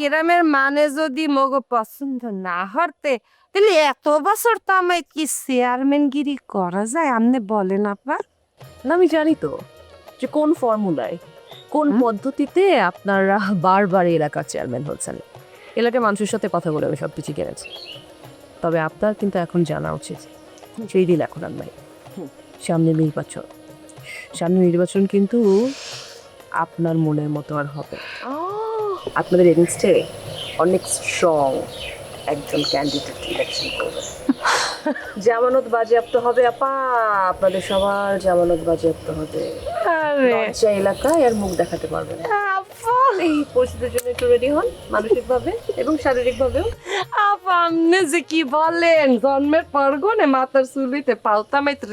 গ্রামের মানে যদি মগ পছন্দ না হরতে তাহলে এত বছর তো আমায় কি চেয়ারম্যানগিরি করা যায়? আপনি বলেন আপনার না আমি জানি তো যে কোন ফর্মুলায় কোন পদ্ধতিতে আপনারা বারবার এলাকার চেয়ারম্যান হচ্ছেন। এলাকার মানুষের সাথে কথা বলে আমি সব কিছু জেনেছি। তবে আপনার কিন্তু এখন জানা উচিত সেই দিন এখন আর নাই। সামনে নির্বাচন। সামনে নির্বাচন কিন্তু আপনার মনের মতো আর হবে। আপনাদের এগেনস্টে অনেক স্ট্রং একজন ক্যান্ডিডেট ইলেকশন করবে। জামানত বাজেয়াপ্ত হবে আপা আপনাদের সবার জামানত বাজেয়াপ্ত হবে। আরে। লজ্জা এলাকায় আর মুখ দেখাতে পারবে না। এই পরিস্থিতির জন্য একটু রেডি হন মানসিকভাবে এবং শারীরিকভাবেও। আপা আপনি যে কি বলেন জন্মের মাথার চুলিতে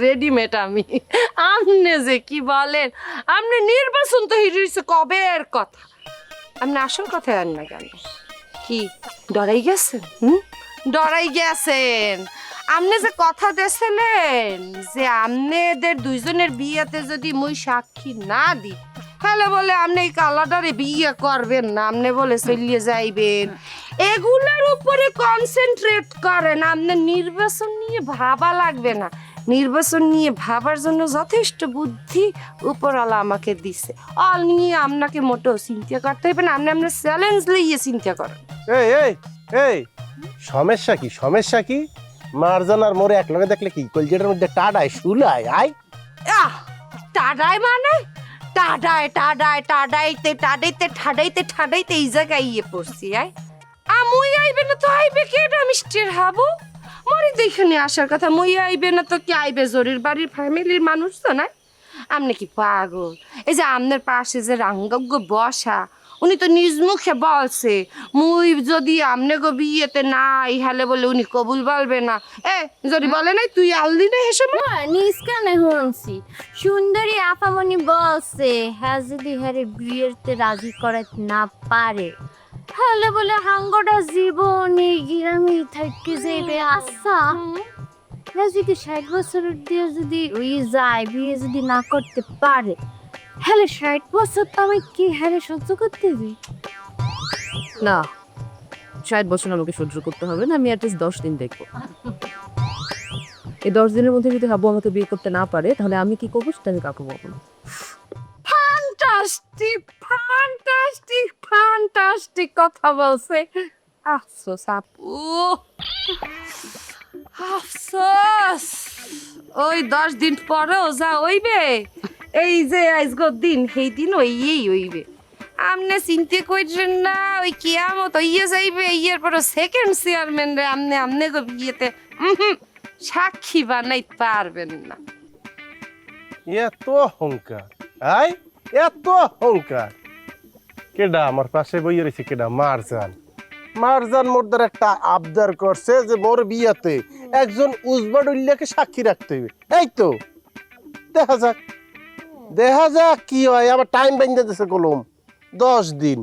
রেডিমেড আমি। আপনি যে কি বলেন আপনি নির্বাচন তো হিরিয়েছে কবের কথা? আপনি আসল কথা জান না কেন। কি, ডরাই গেছেন? হুম? ডরাই গেছেন। আপনি যে কথা দিয়েছিলেন যে আপনাদের দুইজনের বিয়েতে যদি মুই সাক্ষী না দিই, তাহলে বলে আপনি এই কালাটারে বিয়ে করবেন না, আপনি বলে চলিয়ে যাইবেন। এগুলোর উপরে কনসেন্ট্রেট করেন আপনার নির্বাচন নিয়ে ভাবা লাগবে না। নির্বাচন নিয়ে ভাবার জন্য যথেষ্ট বুদ্ধি উপরওয়ালা আমাকে দিছে। অল নিয়ে আপনাকে মোটেও চিন্তা করতে হবে না আপনি আপনার চ্যালেঞ্জ লইয়ে চিন্তা করেন। এই এই এই সমস্যা কি সমস্যা কি? মারজান আর মোরে একলগে দেখলে কি কলজেটার মধ্যে টাডায় শুলায় আয় আহ টাডায় মানে? টাডায় টাডায় টাডাইতে টাডাইতে ঠাডাইতে ঠাডাইতে এই জায়গায় ইয়ে পড়ছি আয় আমুই আইবে না তো আইবে কে এটা মিষ্টির হাবু? মরি দেখে আসার কথা। মুই আইবে না তো কে আইবে? জরির বাড়ির ফ্যামিলির মানুষ তো না আপনি কি পাগল। এই যে আমনের পাশে যে রাঙ্গজ্ঞ বসা, উনি তো নিজ মুখে বলছে, মুই যদি আমনে গো বিয়েতে না ইহালে বলে উনি কবুল বলবে না। এ যদি বলে নাই, তুই আলদি না হেসে নিষ্কানে শুনছি। সুন্দরী আপামনি বলছে হ্যাঁ যদি হ্যারে বিয়েতে রাজি করাতে না পারে তাহলে বলে হাঙ্গটা জীবনে গিরামি থাকি যাইবে আচ্ছা। হ্যাঁ যদি ষাট বছরের দিয়ে যদি ওই যায়, বিয়ে যদি না করতে পারে হ্যালে ষাট বছর তো আমি কি হ্যাঁ সহ্য করতে দিই না, ষাট বছর আমাকে সহ্য করতে হবে না, আমি অ্যাটলিস্ট দশ দিন দেখব। এই দশ দিনের মধ্যে যদি হাবু আমাকে বিয়ে করতে না পারে, তাহলে আমি কি করব সেটা আমি কাকু বলব। ফ্যান্টাস্টিক ফ্যান্টাস্টিক ফ্যান্টাস্টিক কথা বলছে। আফসোস, আপু আফসোস! ওই দশ দিন পরেও যা হইবে। এই যে আজগো দিন, সেই দিন ওইয়েই হইবে। আমনে চিনতে করছেন না, ওই কিয়ামত ইয়ে যাইবে, ইয়ের পরে সেকেন্ড চেয়ারম্যান রে আমনে আমনে গো বিয়েতে সাক্ষী বানাই পারবেন না। এত অহংকার। আয় এত অহংকার কেডা, আমার পাশে বইয়ে রয়েছে কেডা? মারজান। মারজান মোর দ্বারা একটা আবদার করছে যে মোর বিয়াতে একজন উজবাড উল্লাকে সাক্ষী রাখতে হবে। এই তো, দেখা যাক। দেখা যাক কি হয়, আবার টাইম বেঁধে দিছে কলম। দশ দিন।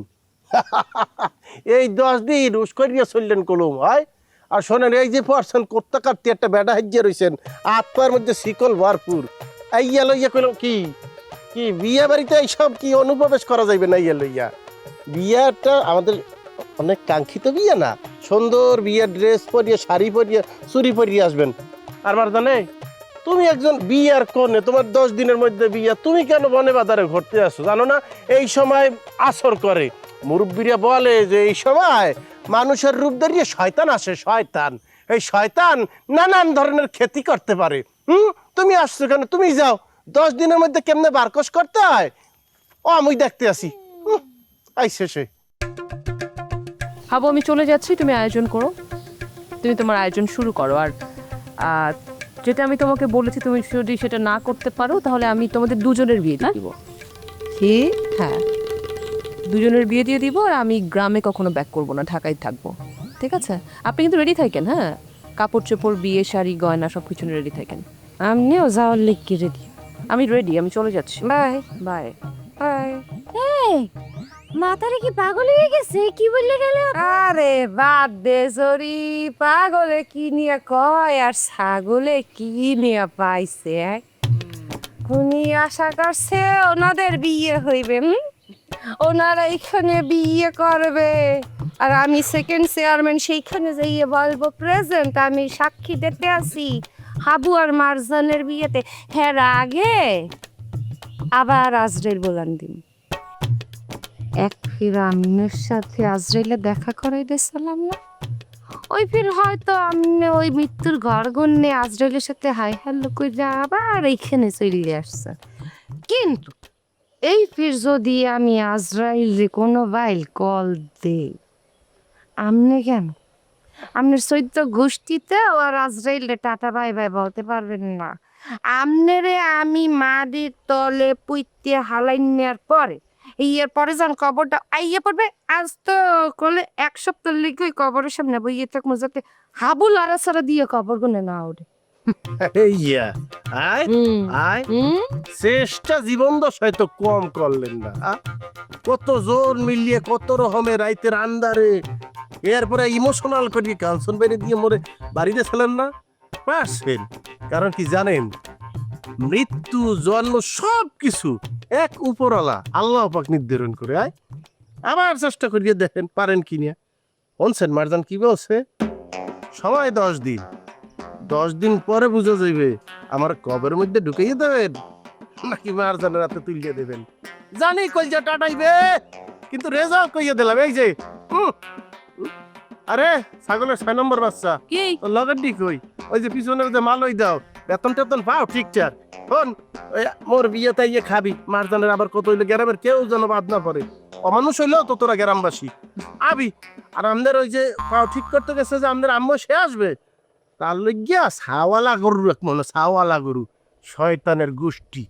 এই দশ দিন উস্করিয়া চললেন কলম, হয়? আর শোনেন, এই যে পারছেন করতে কাটতে একটা বেড়া হাজিয়ে রয়েছেন আত্মার মধ্যে শিকল ভরপুর। আইয়া লইয়া কইলাম কি? কি বিয়ে বাড়িতে এইসব কি অনুপ্রবেশ করা যাইবে না ইয়া লইয়া? বিয়াটা আমাদের অনেক কাঙ্ক্ষিত বিয়ে না। সুন্দর বিয়ের ড্রেস পরিয়ে, শাড়ি পরিয়ে চুরি পরিয়ে আসবেন। আর মার জানে তুমি একজন বিয়ার কনে তোমার দশ দিনের মধ্যে বিয়া, তুমি কেন বনে বাজারে ঘুরতে আসো? জানো না, এই সময় আসর করে। মুরব্বীরা বলে যে এই সময় মানুষের রূপ দাঁড়িয়ে শয়তান আসে, শয়তান। এই শয়তান নানান ধরনের ক্ষতি করতে পারে। হুম? তুমি আসছো কেন? তুমি যাও। দশ দিনের মধ্যে কেমনে বারকস করতে হয়? ও আমি দেখতে আসি আই শেষে হাবু আমি চলে যাচ্ছি তুমি আয়োজন করো। তুমি তোমার আয়োজন শুরু করো। আর আর যেটা আমি তোমাকে বলেছি তুমি যদি সেটা না করতে পারো তাহলে আমি তোমাদের দুজনের বিয়ে দিয়ে দিব। কি? হ্যাঁ। দুজনের বিয়ে দিয়ে দিব আর আমি গ্রামে কখনো ব্যাক করব না ঢাকায় থাকব। ঠিক আছে? আপনি কিন্তু রেডি থাকেন হ্যাঁ? কাপড় চোপড় বিয়ে শাড়ি গয়না সব কিছু রেডি থাকেন। আমিও যাওয়ার লিখি রেডি আমি রেডি আমি চলে যাচ্ছি। বাই বাই বাই এই মাথাটা কি পাগল হয়ে গেছে? কি বললে গেল? আরে বাদ দে সরি। পাগলে কি নিয়ে কয় আর ছাগলে কি নিয়ে পাইছে উনি আশা করছে ওনাদের বিয়ে হইবে ওনারা এখানে বিয়ে করবে। আর আমি সেকেন্ড চেয়ারম্যান সেইখানে যাইয়ে বলব প্রেজেন্ট আমি সাক্ষী দিতে আসি হাবু আর মারজানের বিয়েতে। হ্যাঁ আগে। আবার আজরাইল বলান দিন এক ফির আমিনের সাথে আজরাইলে দেখা করাই দিয়েছিলাম না। ওই ফির হয়তো আমি ওই মৃত্যুর ঘর গণ্যে আজরেলের সাথে হাই হ্যালো করে আবার এইখানে চলে আসছে। কিন্তু এই ফির যদি আমি আজরাইলে কোনো বাইল কল দেই আমনে কেন? আপনার সৈত গোষ্ঠীতে ও আজরাইলে টাটা ভাই ভাই বলতে পারবেন না। আমনেরে আমি মাটির তলে পুইতে হালাই নেওয়ার পরে ইয়ের পরে যান কবরটা আইয়ে পড়বে, আজ তো কলে এক সপ্তাহ লিখে কবরের সামনে বইয়ে থাকব, যাতে হাবুল আড়াছাড়া দিয়ে কবর গুনে না ওঠে ইয়া আয় আয়। চেষ্টা জীবন দশায় তো কম করলেন না কত জোর মিলিয়ে কত রকমের রাইতের আন্দারে এরপরে ইমোশনাল বেড়ে দিয়ে মরে বাড়িতে ছিলেন না? পারছেন কারণ কি জানেন? মৃত্যু জন্ম সব কিছু এক উপরওয়ালা আল্লাহ পাক নির্ধারণ করে আয়। আবার চেষ্টা করিয়ে দেখেন পারেন কি নিয়ে। শুনছেন মারজান কি বলছে? সময় দশ দিন। দশ দিন পরে বুঝা যাইবে আমার কবের মধ্যে ঢুকাইয়ে দেবেন? নাকি মারজানের হাতে তুলিয়ে দেবেন? জানি কইজা টাটাইবে কিন্তু রেজাল্ট কইয়া দিলাম এই যে। আরে ছাগলের ছয় নম্বর বাচ্চা। কি? লগের দিক কই ওই যে পিছনের যে মালই দাও বেতন টেতন পাও ঠিকঠাক। শোন ওই মোর বিয়েতে ইয়ে খাবি মারজানের আবার কত হইলে গ্রামের কেউ যেন বাদ না পড়ে। অমানুষ হইলেও তো তোরা গ্রামবাসী। আবি আর আমাদের ওই যে পাও ঠিক করতে গেছে যে আমাদের আম্মু সে আসবে। তার লইগিয়া ছাওয়ালা গরু এক মনে ছাওয়ালা গরু শয়তানের গোষ্ঠী।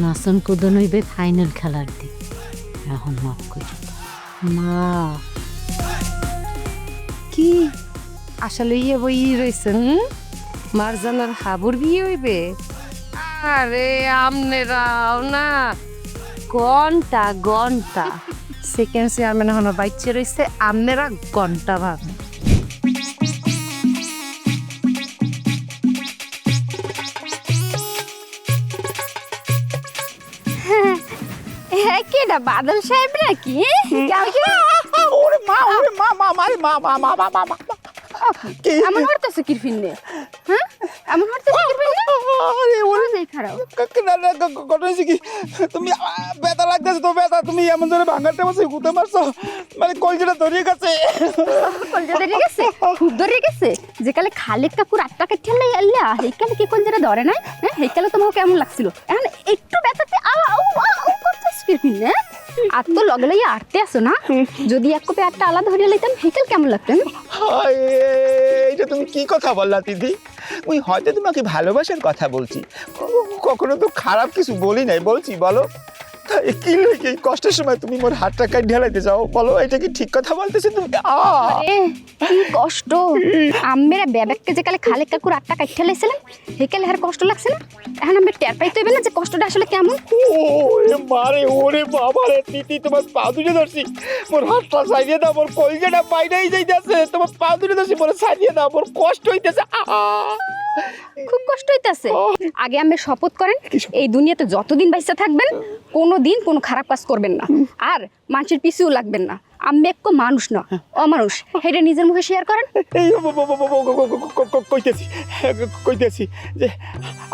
নাচন কুদন হইবে ফাইনাল খেলার দিন এখন মাফ করি মা। কি? আসলে ইয়ে বই রয়েছেন মারজানার হাবুর বিয়ে হইবে? আরে আমনেরাও না। ঘণ্টা ঘণ্টা। সেকেন্ড চেয়ারম্যান এখন বাইচ্ছে রয়েছে আমনেরা ঘণ্টা ভাব। হ্যাঁ কেডা বাদল সাহেব নাকি? ওরে মা ওরে মা মা মা মা মা মা মা মা হরতেছে হ্যাঁ? এমন হরতেছে ঘটনা কি তুমি ব্যথা লাগতেছে তো ব্যথা তুমি এমন ধরে ভাঙাতে বসে গুতে মারছো? মানে কলজেটা ধরিয়ে গেছে। গেছে? খুব গেছে? যে কালে খালেক কাকুর আট টাকা ঠেলে আল্লা হেকালে কি কলজাটা ধরে নাই? হ্যাঁ হেকালে তোমাকে কেমন লাগছিল? এখন একটু ব্যথাতে আও আও করতেছ কি আর তো লগে লগে আটতে আসো না? যদি এক কপে আটটা আলাদা ধরিয়ে লইতাম হেকাল কেমন লাগতো? হ্যাঁ? হায়, তুমি কি কথা বললা দিদি? ওই হয়তো তোমাকে ভালোবাসার কথা বলছি। কখনো তো খারাপ কিছু বলি নাই। বলছি বলো। কি লইকে কষ্টের সময় তুমি মোর হাতটা কাট ঢেলাইতে যাও। বলো এটা কি ঠিক কথা বলতেছে তুমি? আ! কি কষ্ট। আমেরা বেবেককে যে কালে খালেক কাকুর আটটা কাটতে লাইছিলেন হেকালে আর কষ্ট লাগছে না। এখন আমি টের পাইতে হইবে না যে কষ্টটা আসলে কেমন। ওরে মারে ওরে বাবা রে তিতি তোমার পা দুটো ধরছি। মোর হাতটা সাইডে দাও মোর কলজেটা বাইরেই যাইতেছে। তোমার পা দুটো ধরছি মোর সাইডে দাও মোর কষ্ট হইতেছে। আহা! খুব কষ্ট হইতাছে। আগে আমি শপথ করেন এই দুনিয়াতে যতদিন বাইসা থাকবেন কোনো দিন কোনো খারাপ কাজ করবেন না আর মানুষের পিছুও লাগবেন না আমি এক মানুষ না অমানুষ হেটা নিজের মুখে শেয়ার করেন কইতেছি হ্যাঁ, কইতেছি যে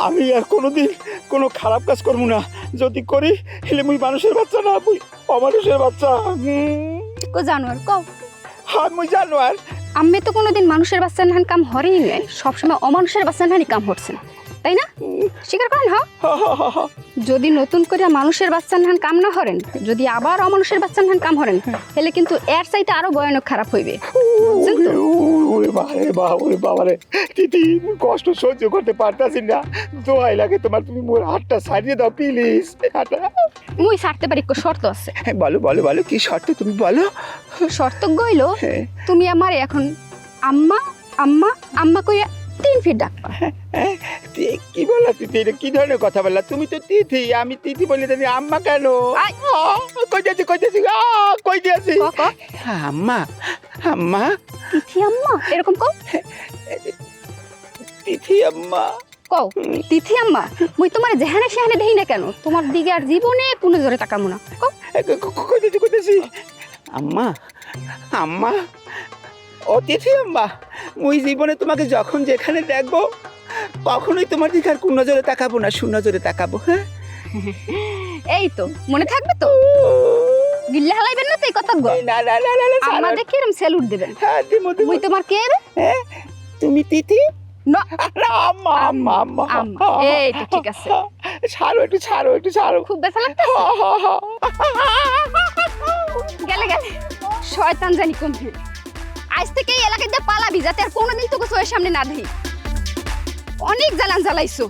আমি আর কোনোদিন কোনো খারাপ কাজ করব না যদি করি হেলে মুই মানুষের বাচ্চা না মুই অমানুষের বাচ্চা কো জানোয়ার কও হ্যাঁ মুই জানো আর আমি তো কোনোদিন মানুষের বাচ্চা নাহান কাম হরেই নাই সবসময় অমানুষের বাচ্চা নাহানি কাম হরছেন তাই না? স্বীকার করেন হ্যাঁ? হা, হা, হা, হা। যদি নতুন করে মানুষের বাচ্চা নাহান কাম না হরেন যদি আবার অমানুষের বাচ্চা নাহান কাম হরেন তাহলে কিন্তু এর চাইতে আরও ভয়ানক খারাপ হইবে। বুঝছেন তো? ওরে, ওরে বাবা রে বাবা ওরে বাবা রে দিদি কষ্ট সহ্য করতে পারতাছি না। দোয়াই লাগে তোমার তুমি মোর হাতটা সারিয়ে দাও প্লিজ হাতটা। মুই ছাড়তে পারি শর্ত আছে। হ্যাঁ, বলো বলো বলো কি শর্ত তুমি বলো? শর্ত গইল হ্যাঁ। তুমি আমার এখন আম্মা আম্মা আম্মা কইয়া তিন ফিট ডাকবা কি বললা তিথি? এটা কি ধরনের কথা বললা? তুমি তো তিথি আমি তিথি বলে জানি আম্মা কেন? কই দিয়েছি কই দিয়েছি কই দিয়েছি আম্মা আম্মা। তিথি আম্মা? এরকম কও? তিথি আম্মা। কও তিথি আম্মা? মুই তোমার যেহানে সেহানে দেই না কেন? তোমার দিকে আর জীবনে কোনো জোরে তাকামু না। কও? কইতেছি কইতেছি। আম্মা আম্মা। অতিথি আম্মা মুই জীবনে তোমাকে যখন যেখানে দেখব কখনোই তোমার দিকে আর কোন নজরে তাকাবো না সুনজরে তাকাবো হ্যাঁ? এই তো মনে থাকবে তো? গিল্লে হালাইবেন না তো এই কথা গো না না না না। দেখে এরম স্যালুট দিবেন। হ্যাঁ দিমো দিমো। মুই তোমার কে রে? হ্যাঁ তুমি তিথি? না। না আম্মা আম্মা আম্মা। আম্মা এই তো ঠিক আছে। ছাড়ো একটু ছাড়ো একটু ছাড়ো। খুব ব্যথা লাগতেছে। গেলে গেলে। শয়তান জানি হে। আজ থেকে এই এলাকায় দিয়ে পালাবি, যাতে আর কোনোদিন তোকে চোখের সামনে না দেখি। অনেক জ্বালান জ্বালাইছো।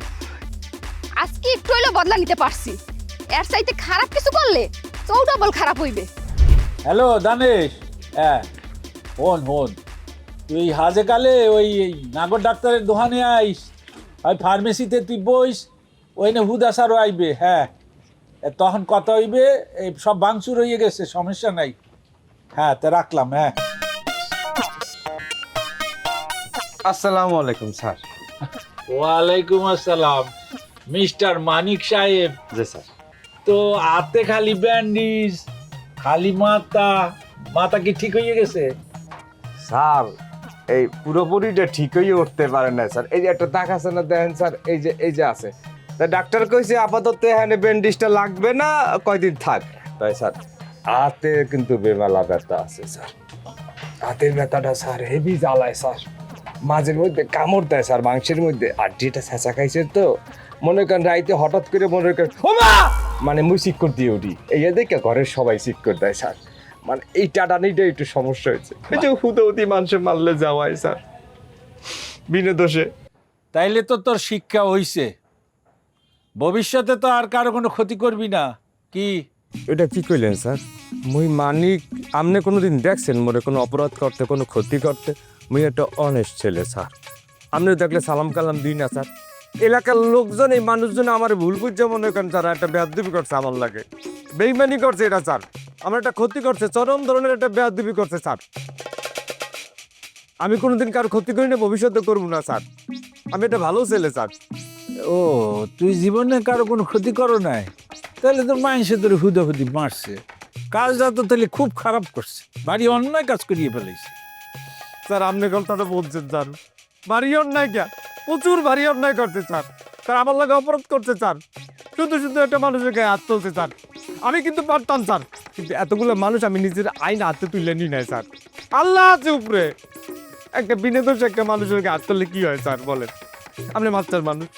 আজকে একটু হইলেও বদলা নিতে পারছি। এর চাইতে খারাপ কিছু করলে চৌডা বল খারাপ হইবে। হ্যালো দানেশ হ্যাঁ হন হন। তুই হাজে কালে ওই নাগর ডাক্তারের দোকানে আইস। ওই ফার্মেসিতে তুই বইস, ওইনে হুদাসারও আইবে হ্যাঁ। তখন কথা হইবে? সব বাংচুর হয়ে গেছে, সমস্যা নাই। হ্যাঁ তা রাখলাম হ্যাঁ। আসসালামু আলাইকুম স্যার। ওয়ালাইকুম আসসালাম মিস্টার মানিক সাহেব। জি স্যার। তো হাতে খালি ব্যান্ডিজ খালি মাথা মাথা কি ঠিক হয়ে গেছে? স্যার এই পুরোপুরিটা ঠিকই উঠতে পারে না স্যার। এই যে একটা দাগ আছে না দেখেন স্যার এই যে এই যে আছে। তা ডাক্তার কইছে আপাতত এখানে ব্যান্ডেজটা লাগবে না কয়দিন থাক। তাই স্যার হাতে কিন্তু বেমালা ব্যথা আছে স্যার। হাতের ব্যথাটা স্যার হেভি জ্বালায় স্যার। মাঝে মধ্যে কামড় দেয় স্যার মাংসের মধ্যে। আর যেটা চেঁচা খাইছে তো মনে করেন রাইতে হঠাৎ করে মনে করেন ওমা! মানে মুই সিক্কর দিয়ে উঠি। এই দেখে ঘরের সবাই সিক্কর দেয় স্যার। মানে এই টাটানিটা একটু সমস্যা হয়েছে। এই যে হুদৌতি মানুষে মারলে যাওয়াই স্যার। বিনা দোষে তাইলে তো তোর শিক্ষা হইছে। ভবিষ্যতে তো আর কারও কোনো ক্ষতি করবি না। কি? এটা কি কইলেন স্যার? মুই মানিক আপনি কোনোদিন দেখছেন মোরে কোনো অপরাধ করতে কোনো ক্ষতি করতে? মুই একটা অনেস্ট ছেলে, স্যার। আপনি দেখলে সালাম কালাম দিই না, স্যার। এলাকার লোকজন, এই মানুষজন আমার ভুল বুঝছে মনে করেন, স্যার। একটা বেয়াদবি করছে আমার লাগে। বেইমানি করছে এটা, স্যার। আমার একটা ক্ষতি করছে, চরম ধরনের একটা বেয়াদবি করছে, স্যার। আমি কোনোদিন কারও ক্ষতি করি না, ভবিষ্যতে করব না, স্যার। আমি একটা ভালো ছেলে, স্যার। ও, তুই জীবনে কারও কোনো ক্ষতি করো নাই? তাহলে তোর মাইসে তোর হুদা হুদি মারছে। কাজটা তো তাহলে খুব খারাপ করছে। বাড়ি অন্যায় কাজ করিয়ে ফেলেছে স্যার, আপনি কথাটা বলছেন, স্যার। ভারী অন্যায় কে? প্রচুর ভারী অন্যায় করতে চান স্যার, আমার লাগে অপরাধ করতে চান শুধু শুধু একটা মানুষের গায়ে হাত তুলতে চান আমি কিন্তু পারতাম, স্যার। কিন্তু এতগুলো মানুষ আমি নিজের আইন হাতে তুলে নি নাই, স্যার। আল্লাহ আছে উপরে। একটা বিনে দোষ একটা মানুষের গায়ে হাত তুললে কি হয়, স্যার, বলেন? আপনি মাস্টার মানুষ।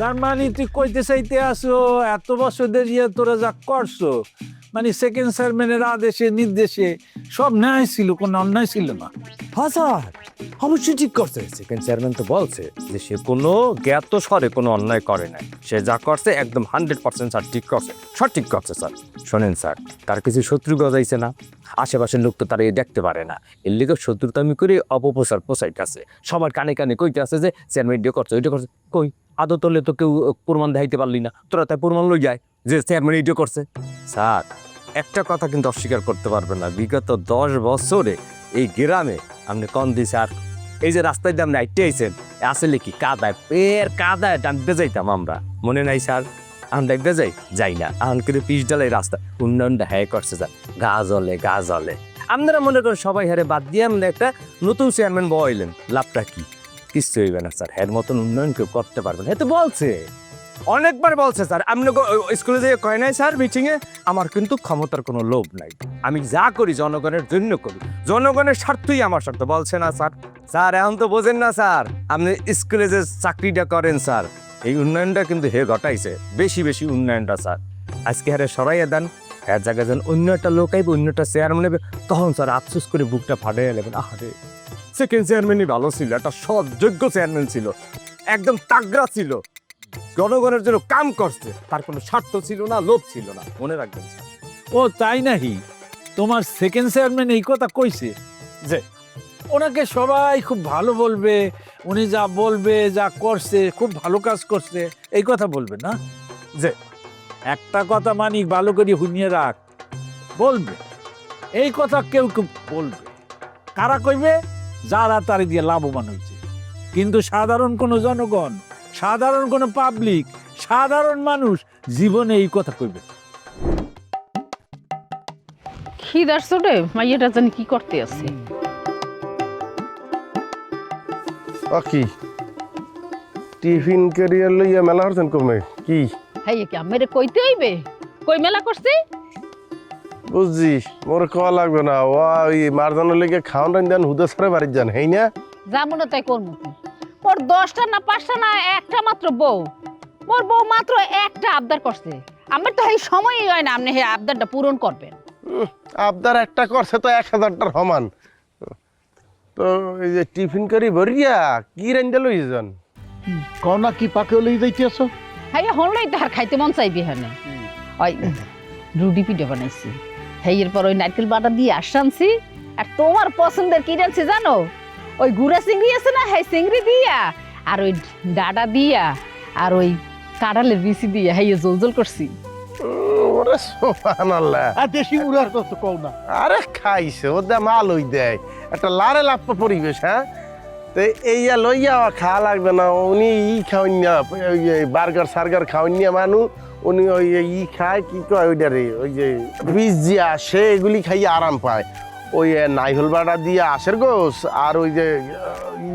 তার মানে তুই কইতে চাইতে আসো, এত বছর দেরিয়ে তোরা যা করছ মানে সেকেন্ড চেয়ারম্যানের আদেশে, নির্দেশে, সব ন্যায় ছিল, কোনো অন্যায় ছিল না। হ্যাঁ অবশ্যই ঠিক করছে। সেকেন্ড চেয়ারম্যান তো বলছে যে সে কোনো জ্ঞাত স্বরে কোনো অন্যায় করে নাই। সে যা করছে একদম হান্ড্রেড পার্সেন্ট স্যার ঠিক করছে। সঠিক করছে স্যার শোনেন স্যার তার কিছু শত্রু গজাইছে না। আশেপাশের লোক তো তারা এই দেখতে পারে না। এর লিগে শত্রুতা আমি করে অপপ্রচার প্রসাইট আছে। সবার কানে কানে কইতে আছে যে চেয়ারম্যান এটা করছে ওইটা করছে। কই? আদৌ তোলে তো কেউ প্রমাণ দেখাইতে পারলি না। তোরা তাই প্রমাণ লই যায় যে চেয়ারম্যান এইটা করছে। স্যার একটা কথা কিন্তু অস্বীকার করতে পারবে না। বিগত দশ বছরে এই গ্রামে আপনি কন দিছে আর এই যে রাস্তায় দিয়ে আপনি আইটে আইছেন আসলে কি কাদায়? পের কাদায় টান বেজাইতাম আমরা। মনে নাই স্যার? আমরা বেজাই যাই না। আন করে পিস ডালাই রাস্তা। উন্নয়নটা হ্যাঁ করছে স্যার। গা জলে গা জলে আপনারা মনে করেন সবাই হারে বাদ দিয়ে আপনি একটা নতুন চেয়ারম্যান বইলেন লাভটা কি? কিচ্ছু হইবে না স্যার। হ্যার মতন উন্নয়ন কেউ করতে পারবেন হ্যাঁ তো বলছে। অনেকবার বলছে, স্যার আপনি স্কুলে যেয়ে কয় নাই, স্যার মিটিংয়ে আমার কিন্তু ক্ষমতার কোনো লোভ নাই। আমি যা করি জনগণের জন্য করি। জনগণের স্বার্থই আমার স্বার্থ। বলছে না, স্যার। স্যার, এখন তো বোঝেন না, স্যার। আপনি স্কুলে যে চাকরিটা করেন, স্যার, এই উন্নয়নটা কিন্তু হে ঘটাইছে। বেশি বেশি উন্নয়নটা, স্যার। আজকে হারে সরাইয়া দেন। হ্যাঁ জায়গায় যেন অন্য একটা লোক আইবে, অন্য একটা চেয়ারম্যান নেবে তখন, স্যার, আফসোস করে বুকটা ফাটাইয়া নেবেন আহারে সেকেন্ড চেয়ারম্যানই ভালো ছিল, একটা সৎ যোগ্য চেয়ারম্যান ছিল। একদম তাগড়া ছিল। জনগণের জন্য কাম করছে, তার কোনো স্বার্থ ছিল না, লোভ ছিল না। মনে রাখবেন ও, তাই নাহি? তোমার সেকেন্ড চেয়ারম্যান এই কথা কইছে যে, ওনাকে সবাই খুব ভালো বলবে, উনি যা বলবে, যা করছে, খুব ভালো কাজ করছে, এই কথা বলবে না? যে, একটা কথা মানিক ভালো করে শুনিয়ে রাখ। বলবে। এই কথা কেউ কেউ বলবে। কারা কইবে? যারা তারি দিয়ে লাভবান হয়েছে কিন্তু সাধারণ কোনো জনগণ সাধারণ কোনো পাবলিক সাধারণ মানুষ জীবনে এই কথা কইবে। চোটে মাইয়াটা জানি কি করতে আছে। কি টিফিন ক্যারিয়ার লইয়া মেলা হরছেন কমে কি? হাই কি আমেরে কইতে হইবে? কই মেলা করছে? বুঝছি মোর খাওয়া লাগবে না। ওই মারজানোর লেগে খাওয়ান টাইন দেন হুদা সারে বাড়ির যান হেই না যাব না তাই করব কি? মোর দশটা না পাঁচটা না একটা মাত্র বউ। মোর বউ মাত্র একটা আবদার করছে। আমার তো এই সময়ই হয় না আপনি এই আবদারটা পূরণ করবেন। আবদার একটা করছে তো এক হাজারটার সমান। তো এই যে টিফিন করি ভরিয়া কি রেঞ্জে লই যান কনা কি পাকে লই যাইতেছ? হাই হলেই তো আর খাইতে মন চাইবি হ্যাঁ ওই রুটি পিঠে বানাইছি। হ্যাঁ এরপর ওই নারকেল বাটা দিয়ে আসানছি আর তোমার পছন্দের কি রাঁধছি জানো? ওই গুড়া চিংড়ি আছে না হ্যাঁ চিংড়ি দিয়া আর ওই ডাডা দিয়া আর ওই কাঁঠালের বিচি দিয়া হ্যাঁ জল জল করছি। ওরে সোহানাল্লাহ আর দেশি উড়ার কত কও না। আরে খাইছে ও দে মাল ওই দেয়। একটা লারে লাপ্প পরিবেশ হ্যাঁ? তো এইয়া লইয়া খাওয়া লাগবে না উনি ই খাওয়ান না ওই বার্গার সার্গার খাওয়ান না মানু উনি ওই ই খায় কি কয় ওইটা রে ওই যে পিজ্জা সে এগুলি খাইয়ে আরাম পায়। ওই নাইহল বাটা দিয়ে আশের গোস আর ওই যে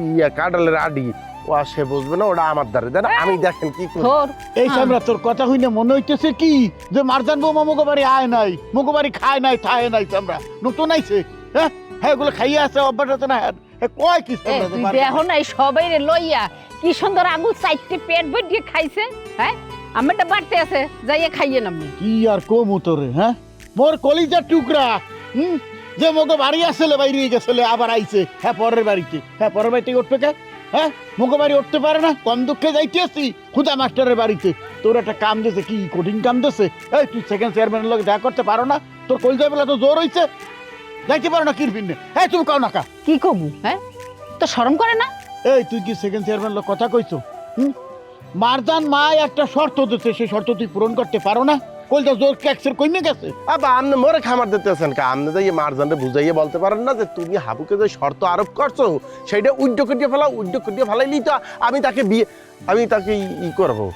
ইয়া কাঁঠালের আডি ও সে বুঝবে না ওটা আমার দ্বারে দেন আমি দেখেন কি এই সামরা তোর কথা হইনে মনে হইতেছে কি? যে মারজান বৌমা মুগোবাড়ি আয় নাই মুগো বাড়ি খায় নাই থায় নাই সামরা। নতুন আইছে হ্যাঁ? হ্যাঁ এগুলো খাইয়ে আছে অভ্যাস আছে না? হ্যাঁ কয় কি দেখো না সবাই রে লইয়া কি সুন্দর আঙুল চাইতে পেট ভর দিয়ে খাইছে হ্যাঁ? আমারটা বাড়তে আছে যাইয়ে খাইয়ে নামনি কি আর কম উতরে হ্যাঁ? মোর কলিজার টুকরা হুম? যে মগো বাড়ি আসলে বাইরে গেছিলে আবার আইছে। হ্যাঁ পরের বাড়িতে। হ্যাঁ পরের বাড়িতে উঠবে কে? হ্যাঁ মগো বাড়ি উঠতে পারে না কম দুঃখে যাইতে আসছি খুদা মাস্টারের বাড়িতে। তোর একটা কাম দিয়েছে কি কঠিন কাম দিছে? এই তুই সেকেন্ড চেয়ারম্যানের লোক দেখা করতে পারো না তোর কলিজা বেলা তো জোর হইছে। যাইতে পারো না কিরপিন হ্যাঁ তুমি কাও না কা। কি কবু হ্যাঁ? তো শরম করে না? এই তুই কি সেকেন্ড চেয়ারম্যান লোক কথা কইছো? হুম? মারদান মায় একটা শর্ত দিতে সেই শর্ত তুই পূরণ করতে পারো না। কলটা জোর ক্যাক্সের কইমে গেছে। আবার আপনি মোরে খামার দিতেছেন কা? আপনি এই মারজানরে বুঝাইয়ে বলতে পারেন না যে তুমি হাবুকে যে শর্ত আরোপ করছ সেইটা উড্ড করিয়ে ফেলা উড্ড করিয়ে ফেলাইলেই তো আমি তাকে বিয়ে আমি তাকে ই- করব।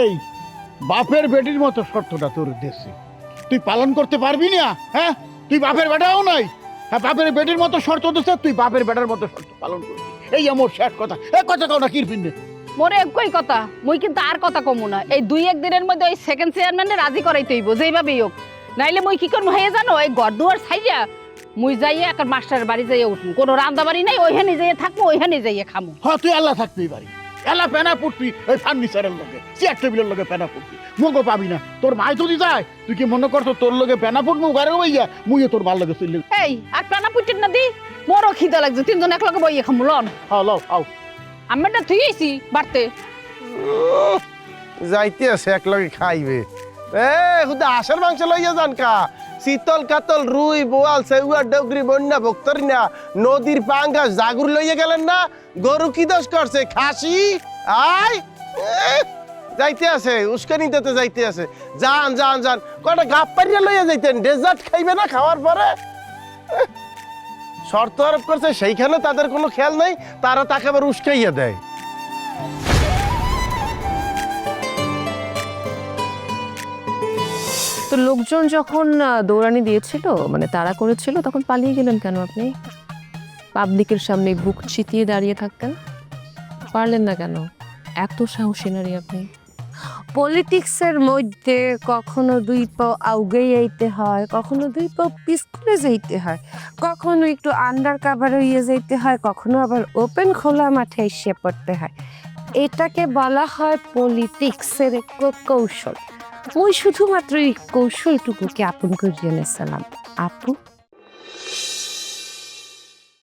এই বাপের বেটির মতো শর্তটা তোর দেশে। তুই পালন করতে পারবি না হ্যাঁ? তুই বাপের বেটাও নাই। হ্যাঁ বাপের বেটির মতো শর্ত দিচ্ছে তুই বাপের বেটার মতো শর্ত পালন করবি। এই আমার শেষ কথা। এই কথা কও না কিরপিন মোরে একই কথা মুই কিন্তু আর কথা কমু না। এই দুই এক দিনের মধ্যে ওই সেকেন্ড চেয়ারম্যানে রাজি করাইতে হইব যেইভাবেই হোক। নাইলে মুই কি করব হয়ে জানো এই ঘর দুয়ার ছাইয়া মুই যাইয়া একটা মাস্টারের বাড়ি যাইয়া উঠবো কোনো রান্দা বাড়ি নাই ওইখানে যাইয়া থাকব ওইখানে যাইয়া খামু। হ্যাঁ তুই আল্লাহ থাকবি বাড়ি। এলা পেনা পড়বি ওই ফার্নিচারের লগে চেয়ার টেবিলের লগে পেনা পড়বি মুগো পাবি না। তোর মাই যদি যায় তুই কি মনে করছ তোর লগে পেনা পড়ব ঘরে বইয়া মুইও তোর ভালো লগে চললে এই আর পেনা পুটির না দি মোরও খিদা লাগছে তিনজন এক লগে বইয়া খামু লন। হ্যাঁ লও আও। আমারটা তুই আইছি, বাড়তে। যাইতে আছে এক লগে খাইবে। এ খুদা হাঁসের মাংস লইয়া যান কা। শীতল কাতল, রুই, বোয়াল, সেউয়া, ডগরি, বন্যা ভক্তরি না নদীর পাঙ্গা জাগুর লইয়া গেলেন না? গরু কি দোষ করছে? খাসি? আয়! যাইতে আছে উস্কানি দিতে যাইতে আছে। যান যান যান। কটা গাপ পারিয়া লইয়া যাইতেন? ডেজার্ট খাইবে না খাওয়ার পরে? শর্ত আরোপ করছে, সেইখানে তাদের কোনো খেয়াল নাই, তারা তাকে আবার উস্কাইয়া দেয়। তো লোকজন যখন দৌড়ানি দিয়েছিল মানে তাড়া করেছিল, তখন পালিয়ে গেলেন কেন আপনি? পাবলিকের সামনে বুক চিতিয়ে দাঁড়িয়ে থাকতেন? পারলেন না কেন? এত সাহসী নারী আপনি। পলিটিক্সের মধ্যে কখনো দুই পা আউগে যাইতে হয়, কখনো দুই পা পিছনে যাইতে হয়, কখনো একটু আন্ডার কাভার হইয়ে যাইতে হয়, কখনো আবার ওপেন খোলা মাঠে এসে পড়তে হয়। এটাকে বলা হয় পলিটিক্সের কৌশল। ওই শুধুমাত্র এই কৌশলটুকুকে আপন করিয়ে নিয়েছিলাম আপু?